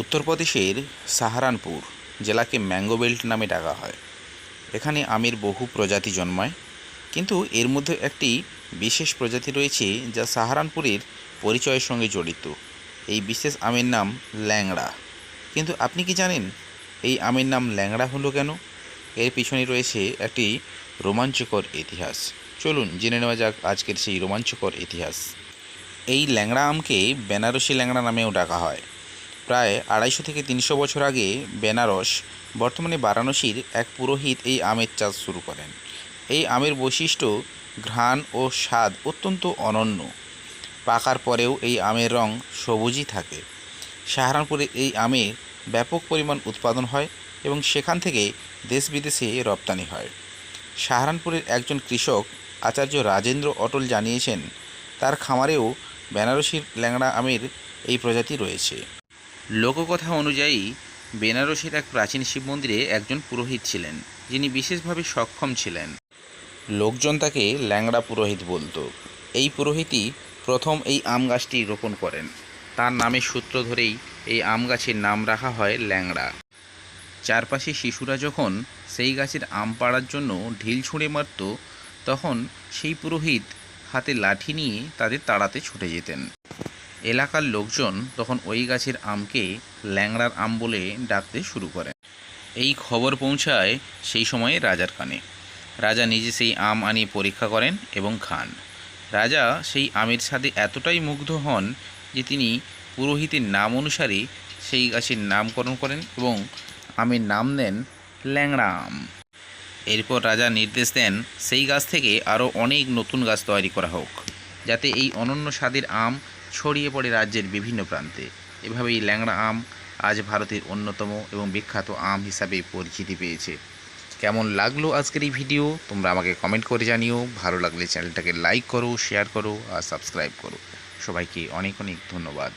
উত্তরপ্রদেশের সাহারানপুর জেলাকে mango belt নামে ডাকা হয়। এখানে আমের বহু প্রজাতি জন্মায়, কিন্তু এর মধ্যে একটি বিশেষ প্রজাতি রয়েছে যা সাহারানপুরের পরিচয়ের সঙ্গে জড়িত। এই বিশেষ আমের নাম ল্যাংড়া। কিন্তু আপনি কি জানেন এই আমের নাম ল্যাংড়া হলো কেন? এর পিছনে রয়েছে একটি রোমাঞ্চকর ইতিহাস। চলুন জেনে নেওয়া যাক আজকের সেই রোমাঞ্চকর ইতিহাস। এই ল্যাংড়া আমকে বেনারসি ল্যাংড়া নামেও ডাকা হয়। প্রায় আড়াইশো থেকে তিনশো বছর আগে বেনারস, বর্তমানে বারাণসীর এক পুরোহিত এই আমের চাষ শুরু করেন। এই আমের বৈশিষ্ট্য ঘ্রাণ ও স্বাদ অত্যন্ত অনন্য। পাকার পরেও এই আমের রং সবুজই থাকে। সাহারানপুরে এই আমের ব্যাপক পরিমাণ উৎপাদন হয় এবং সেখান থেকে দেশ বিদেশে রপ্তানি হয়। সাহারানপুরের একজন কৃষক আচার্য রাজেন্দ্র অটল জানিয়েছেন, তার খামারেও বেনারসির ল্যাংড়া আমের এই প্রজাতি রয়েছে। লোককথা অনুযায়ী, বেনারসির এক প্রাচীন শিব মন্দিরে একজন পুরোহিত ছিলেন, যিনি বিশেষভাবে সক্ষম ছিলেন। লোকজন তাকে ল্যাংড়া পুরোহিত বলতো। এই পুরোহিতই প্রথম এই আম গাছটি রোপণ করেন। তার নামের সূত্র ধরেই এই আম গাছের নাম রাখা হয় ল্যাংড়া। চারপাশে শিশুরা যখন সেই গাছের আম পাড়ার জন্য ঢিল ছুঁড়ে মারত, তখন সেই পুরোহিত হাতে লাঠি নিয়ে তাদের তাড়াতে ছুটে যেতেন। এলাকার লোকজন তখন ওই গাছের আমকে ল্যাংড়ার আম বলে ডাকতে শুরু করেন এই খবর পৌঁছায় সেই সময়ে রাজার কানে। রাজা নিজে সেই আম আনিয়ে পরীক্ষা করেন এবং খান। রাজা সেই আমের স্বাদে এতটাই মুগ্ধ হন যে তিনি পুরোহিতের নাম অনুসারে সেই গাছের নামকরণ করেন এবং আমের নাম দেন ল্যাংড়া আম। এরপর রাজা নির্দেশ দেন সেই গাছ থেকে আরও অনেক নতুন গাছ তৈরি করা হোক। যাতে এই অনন্য স্বাদের আম ছড়িয়ে পড়ে রাজ্যের বিভিন্ন প্রান্তে। এভাবেই ল্যাংড়া আম আজ ভারতের অন্যতম এবং বিখ্যাত আম হিসাবে পরিচিতি পেয়েছে। কেমন লাগল আজকের এই ভিডিও? তোমরা আমাকে কমেন্ট করে জানিও। ভালো লাগলে চ্যানেলটাকে লাইক করো শেয়ার করো আর সাবস্ক্রাইব করো। সবাইকে অনেক অনেক ধন্যবাদ।